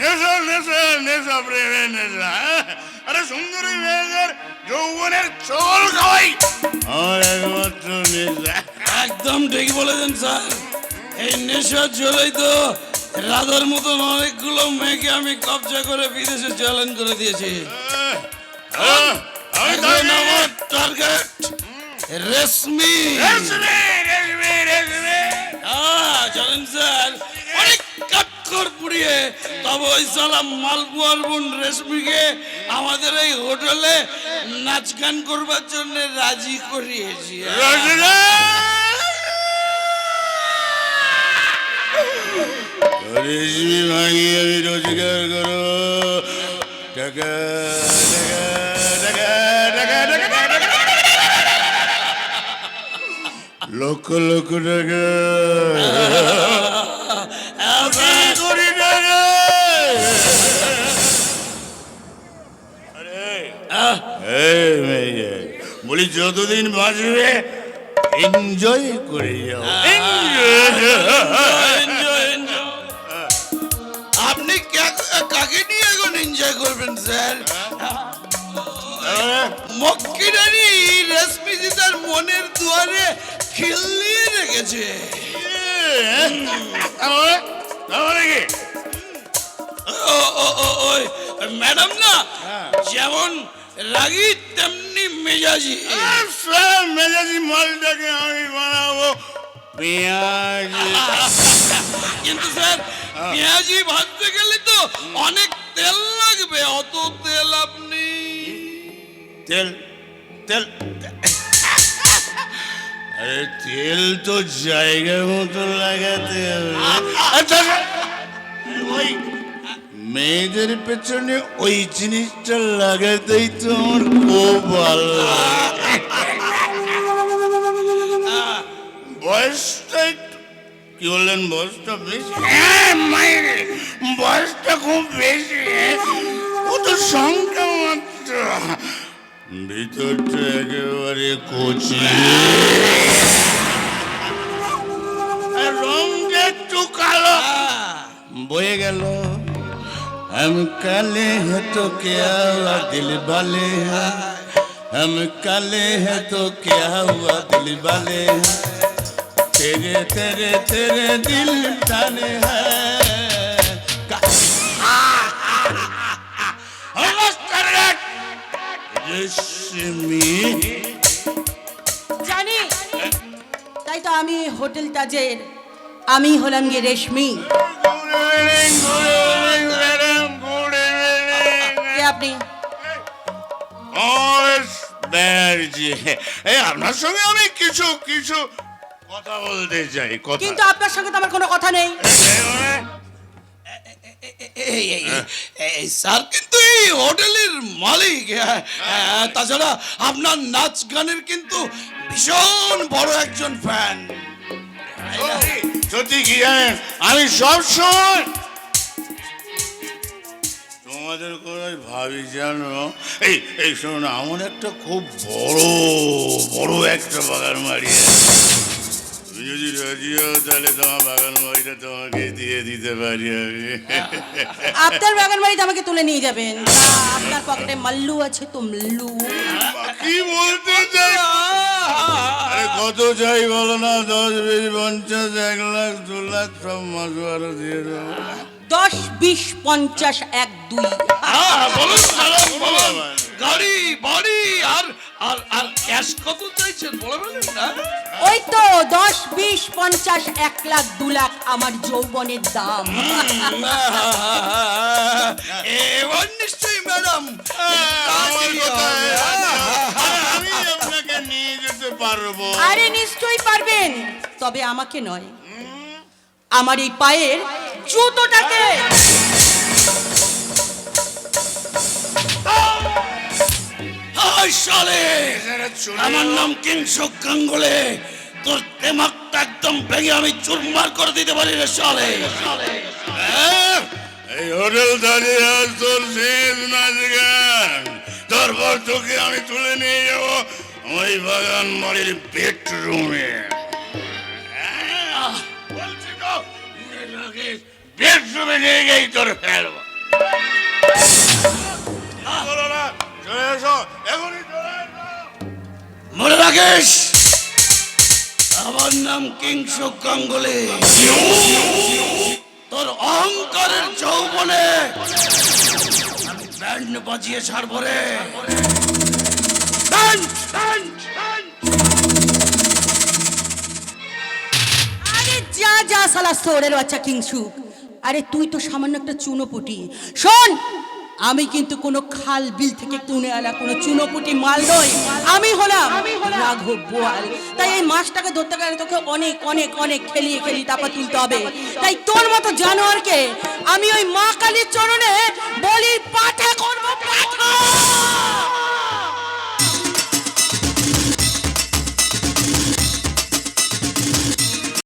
নেশা নেশা নেশা প্রেমের নেশা? আরে সুন্দরী মেয়েদের যৌবনের চল খাওয়াই। আমার একমাত্র নেশা। একদম ঠিক বলেছেন স্যার। এই নেশার জলেই তো রাধার মতন অনেকগুলো মেয়েকে আমি কবজা করে বিদেশে চ্যালেঞ্জ করে দিয়েছি। হ্যাঁ, টার্গেট রেশমি। স্যার। অনেক কাঠখড় পুড়িয়ে তবে সালাম মালপুয়ার বোন রেশমিকে আমাদের এই হোটেলে নাচ গান করবার জন্য রাজি করিয়েছি রেশমি ভাঙি আমি রোজগার করো টাকা লক্ষ লক্ষ টাকা বলি যতদিন বাঁচবে এনজয় করে যাও. আপনি কাকে নিয়ে এখন এনজয় করবেন স্যার? মক্কিরানি রেশমিজি তার মনের দুয়ারে খিল্লিয়ে রেখেছে। ওই ম্যাডাম না যেমন রাগী তেমনি মেজাজি। সব মেজাজি মালটাকে আমি বানাবো। পেঁয়াজ। কিন্তু স্যার পেঁয়াজি ভাজতে গেলে তো অনেক তেল লাগবে অত তেল আপনি তেল তেল। আরে তেল তো জায়গা মতো লাগাতে হবে। আচ্ছা। ওই মেয়েদের পেছনে ওই জিনিসটা লাগাতেই তো আমার খুব ভালো। বয়সটা একটু কি বললেন? বয়সটা বেশি? হ্যাঁ বয়সটা খুব বেশি। ও তো সংখ্যা মাত্র। ভিতরটা একেবারে কচি। রঙটা একটু কালো। বয়ে গেল। हम काले हैं तो क्या हुआ दिल वाले हैं हम काले हैं तो क्या हुआ दिल वाले हैं तेरे तेरे तेरे दिल जाने हैं রেশমি জানি তাই তো আমি হোটেল তাজের আমি হলাম গিয়ে রেশমি কে আপনি? এই আপনার সঙ্গে আমি কিছু কিছু কথা বলতে চাই কথা। কিন্তু আপনার সঙ্গে তো আমার কোনো কথা নেই। স্যার কিন্তু এই হোটেলের মালিক হ্যাঁ, হ্যাঁ, তাছাড়া আপনার নাচ গানের কিন্তু ভীষণ বড় একজন ফ্যান সত্যি, কি জানেন? আমি সব তোমাদের করে ভাবি জানো এই এই শোনো না, আমার একটা খুব বড় বড় একটা বাগান বাড়ি। তুমি যদি রাজি হও তাহলে তোমার বাগান বাড়িটা তোমাকে দিয়ে দিতে পারি আমি। আপনার বাগান বাড়িতে আমাকে তুলে নিয়ে যাবেন। আপনার পকেটে মাল্লু আছে তো মাল্লু। কি বলতে চাই? আরে কত চাই বলো না দশ বিশ পঞ্চাশ এক লাখ দু লাখ সব মাস আরও দিয়ে দেবো। দশ বিশ পঞ্চাশ এক দুই। হ্যাঁ, গাড়ি বাড়ি আর আর আর ক্যাশ কত চাইছেন? বলে বলেন না। ওই তো দশ বিশ পঞ্চাশ এক লাখ দু লাখ আমার যৌবনের দাম। এবার নিশ্চয়ই ম্যাডাম আমি আপনাকে নিয়ে যেতে পারব। আরে নিশ্চয়ই পারবেন। তবে আমাকে নয়। আমার এই পায়ের জুতোটাকে। আমার নাম কিংসুক গাঙ্গুলে। তোর দেমাগটা একদম ভেঙে আমি চুরমার করে দিতে পারি রে শালে। হ্যাঁ? এই হোটেল দাঁড়িয়ে আজ তোর শেষ নাচ গান তারপর তোকে আমি তুলে নিয়ে যাব ওই বাগান বাড়ির বেডরুমে বেডরুমে নিয়ে গিয়ে তোর ফেলব মনে রাখিস আমার নাম কিংসুক গাঙ্গুলি তোর অহংকারের যৌবনে আমি ব্যান্ড বাজিয়ে ছাড়বো রে ব্যান্ড যা যা, সালা সোরের বাচ্চা কিংসুক আরে তুই তো সামান্য একটা চুনোপুটি। শোন, আমি কিন্তু কোনো খাল বিল থেকে তুনে আনা কোনো চুনোপুটি মাল নই। আমি হলাম রাঘব বোয়াল। তাই এই মাছটাকে ধরতে গেলে তোকে অনেক অনেক অনেক খেলিয়ে খেলি তারপর তুলতে হবে। তাই তোর মতো জানোয়ারকে আমি ওই মা কালীর চরণে বলি পাঠা